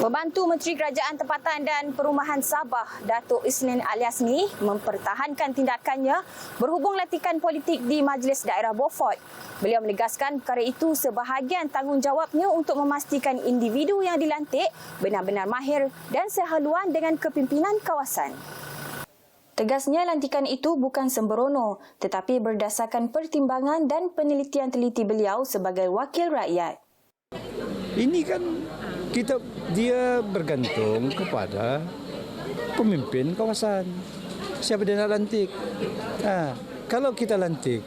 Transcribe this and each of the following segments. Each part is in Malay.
Pembantu Menteri Kerajaan Tempatan dan Perumahan Sabah, Datuk Isnin Aliasmi mempertahankan tindakannya berhubung latikan politik di Majlis Daerah Beaufort. Beliau menegaskan perkara itu sebahagian tanggungjawabnya untuk memastikan individu yang dilantik benar-benar mahir dan sehaluan dengan kepimpinan kawasan. Tegasnya lantikan itu bukan sembrono tetapi berdasarkan pertimbangan dan penelitian teliti beliau sebagai wakil rakyat. Ini kan kita dia bergantung kepada pemimpin kawasan. Siapa dia nak lantik? Ha, kalau kita lantik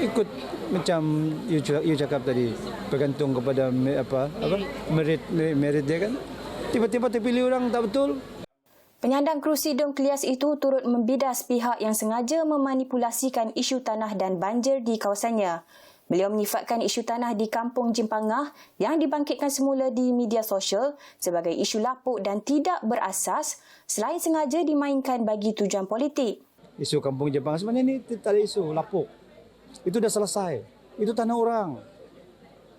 ikut macam you, you cakap tadi bergantung kepada apa apa merit merit dia kan tiba-tiba terpilih orang tak betul Penyandang kerusi Dom Klias itu turut membidas pihak yang sengaja memanipulasikan isu tanah dan banjir di kawasannya. Beliau menyifatkan isu tanah di Kampung Jimpangah yang dibangkitkan semula di media sosial sebagai isu lapuk dan tidak berasas selain sengaja dimainkan bagi tujuan politik. isu kampung Jepang sebenarnya ni tak ada isu lapuk. Itu dah selesai. Itu tanah orang.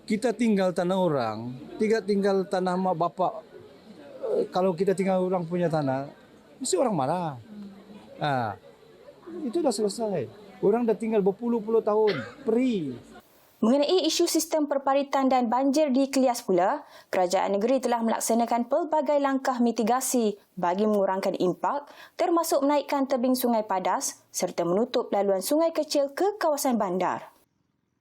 Kita tinggal tanah orang tidak tinggal tanah mak bapak Eh, kalau kita tinggal orang punya tanah mesti orang marah. Ha, itu dah selesai. Orang dah tinggal berpuluh-puluh tahun peri Mengenai isu sistem perparitan dan banjir di Klias pula, kerajaan negeri telah melaksanakan pelbagai langkah mitigasi bagi mengurangkan impak termasuk menaikkan tebing Sungai Padas serta menutup laluan sungai kecil ke kawasan bandar.